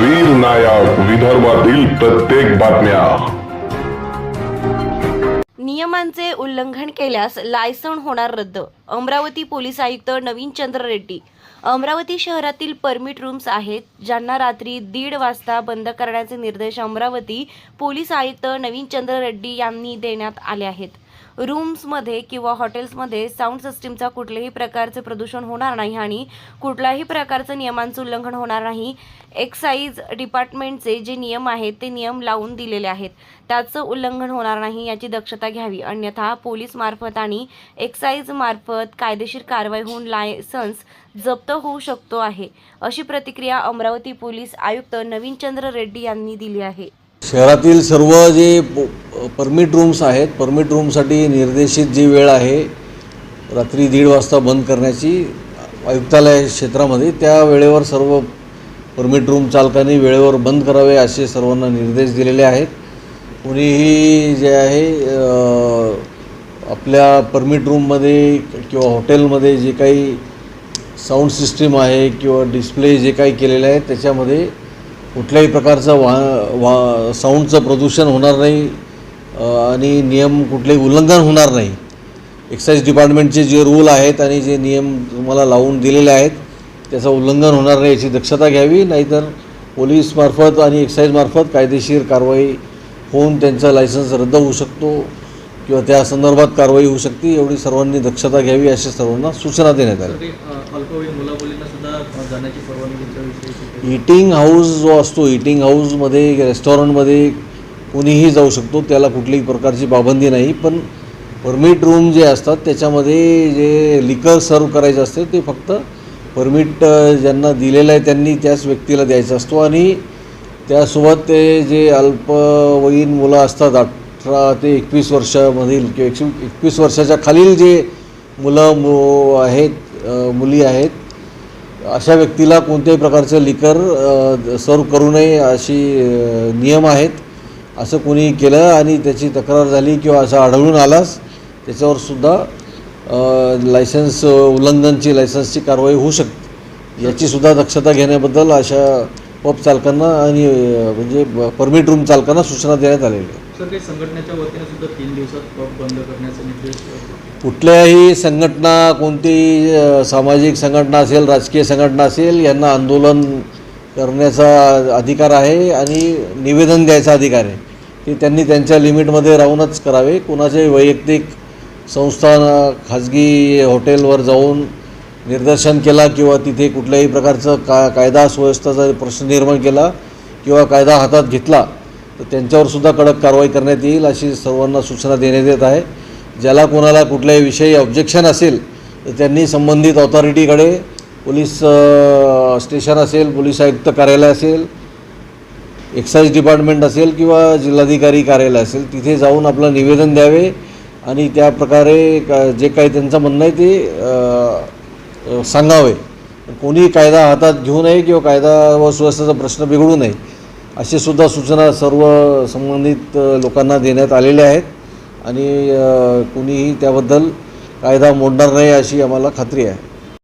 वीर नायक विदर्भातील प्रत्येक बातम्या. नियमांचे उल्लंघन केल्यास लायसन होणार रद्द अमरावती पोलीस आयुक्त नवीन चंद्र रेड्डी. अमरावती शहरातील परमिट रूम्स आहेत ज्यांना रात्री दीड वाजता बंद करण्याचे निर्देश अमरावती पोलीस आयुक्त नवीन चंद्र रेड्डी यांनी देण्यात आले आहेत. रूम्समध्ये किंवा हॉटेल्समध्ये साऊंड सिस्टीमचा कुठल्याही प्रकारचे प्रदूषण होणार नाही आणि कुठल्याही प्रकारचं नियमांचं उल्लंघन होणार नाही. एक्साईज डिपार्टमेंटचे जे नियम आहेत ते नियम लावून दिलेले आहेत. त्याचं उल्लंघन होणार नाही याची दक्षता घ्यावी. अन्यथा पोलीस मार्फत आणि एक्साईज मार्फत कायदेशीर कारवाई होऊन लायसन्स जप्त होऊ शकतो आहे अशी प्रतिक्रिया अमरावती पोलीस आयुक्त नवीन चंद्र रेड्डी यांनी दिली आहे. शहरातील सर्व जे प- परमिट रूम्स आहेत परमिट रूमसाठी निर्देशित जी वेळ आहे रात्री दीड वाजता बंद करण्याची आयुक्तालय क्षेत्रामध्ये त्या वेळेवर सर्व परमिट रूम चालकांनी वेळेवर बंद करावे असे सर्वांना निर्देश दिलेले आहेत. कुणीही जे आहे आपल्या परमिट रूममध्ये किंवा हॉटेलमध्ये जे काही साऊंड सिस्टीम आहे किंवा डिस्प्ले जे काही केलेले आहे त्याच्यामध्ये कुठल्याही प्रकारचं वा वा साऊंडचं प्रदूषण होणार नाही आणि नियम कुठलेही उल्लंघन होणार नाही. एक्साईज डिपार्टमेंटचे जे रूल आहेत आणि जे नियम तुम्हाला लावून दिलेले आहेत त्याचं उल्लंघन होणार नाही याची दक्षता घ्यावी नाहीतर पोलीसमार्फत आणि एक्साईजमार्फत कायदेशीर कारवाई होऊन त्यांचा लायसन्स रद्द होऊ शकतो किंवा त्या संदर्भात कारवाई होऊ शकते एवढी सर्वांनी दक्षता घ्यावी अशा सर्वांना सूचना देण्यात आल्या. जाण्याची इटिंग हाऊस जो असतो इटिंग हाऊसमध्ये रेस्टॉरंटमध्ये कोणीही जाऊ शकतो त्याला कुठल्याही प्रकारची पाबंदी नाही. पण परमिट रूम जे असतात त्याच्यामध्ये जे लिकर सर्व करायचं असते ते फक्त परमिट ज्यांना दिलेलं आहे त्यांनी त्याच व्यक्तीला द्यायचा असतो. आणि त्यासोबत ते जे अल्पवयीन मुलं असतात अठरा ते एकवीस वर्षामधील किंवा एकशे एकवीस वर्षाच्या खालील जे मुलं मु आहेत मुली आहेत अशा व्यक्तीला कोणत्याही प्रकारचं लिकर सर्व करू नये अशी नियम आहेत. असं कोणी केलं आणि त्याची तक्रार झाली किंवा असं आढळून आलास त्याच्यावर सुद्धा लायसन्स उल्लंघनची लायसन्सची कारवाई होऊ शकते. याची सुद्धा दक्षता घेण्याबद्दल अशा पब चालकांना आणि म्हणजे परमिट रूम चालकांना सूचना देण्यात आलेल्या आहे. काही संघटनेच्या वतीने सुद्धा तीन दिवसात पब बंद निर्देश कुठल्याही संघटना कोणतीही सामाजिक संघटना असेल राजकीय संघटना असेल यांना आंदोलन करण्याचा अधिकार आहे आणि निवेदन द्यायचा अधिकार आहे. ते त्यांनी त्यांच्या लिमिटमध्ये राहूनच करावे. कुणाचे वैयक्तिक संस्थान खाजगी हॉटेलवर जाऊन निदर्शन केला किंवा तिथे कुठल्याही प्रकारचं का कायदा सुव्यवस्थाचा प्रश्न निर्माण केला किंवा कायदा हातात घेतला तर त्यांच्यावरसुद्धा कडक कारवाई करण्यात येईल अशी सर्वांना सूचना देण्यात येत आहे. ज्याला कोणाला कुठल्याही विषयी ऑब्जेक्शन असेल तर त्यांनी संबंधित ऑथॉरिटीकडे पोलीस स्टेशन असेल पोलीस आयुक्त कार्यालय असेल एक्साईज डिपार्टमेंट असेल किंवा जिल्हाधिकारी कार्यालय असेल तिथे जाऊन आपलं निवेदन द्यावे आणि त्या प्रकारे का जे काही त्यांचं म्हणणं आहे ते सांगावे. कोणी कायदा हातात घेऊ नये किंवा कायदा व सुव्यवस्थेचा प्रश्न बिघडू नये. अशी सुद्धा सूचना सर्व संबंधित लोकांना देण्यात आलेल्या आहेत. आणि कुणीही त्याबद्दल कायदा मोडणार नाही अशी आम्हाला खात्री आहे.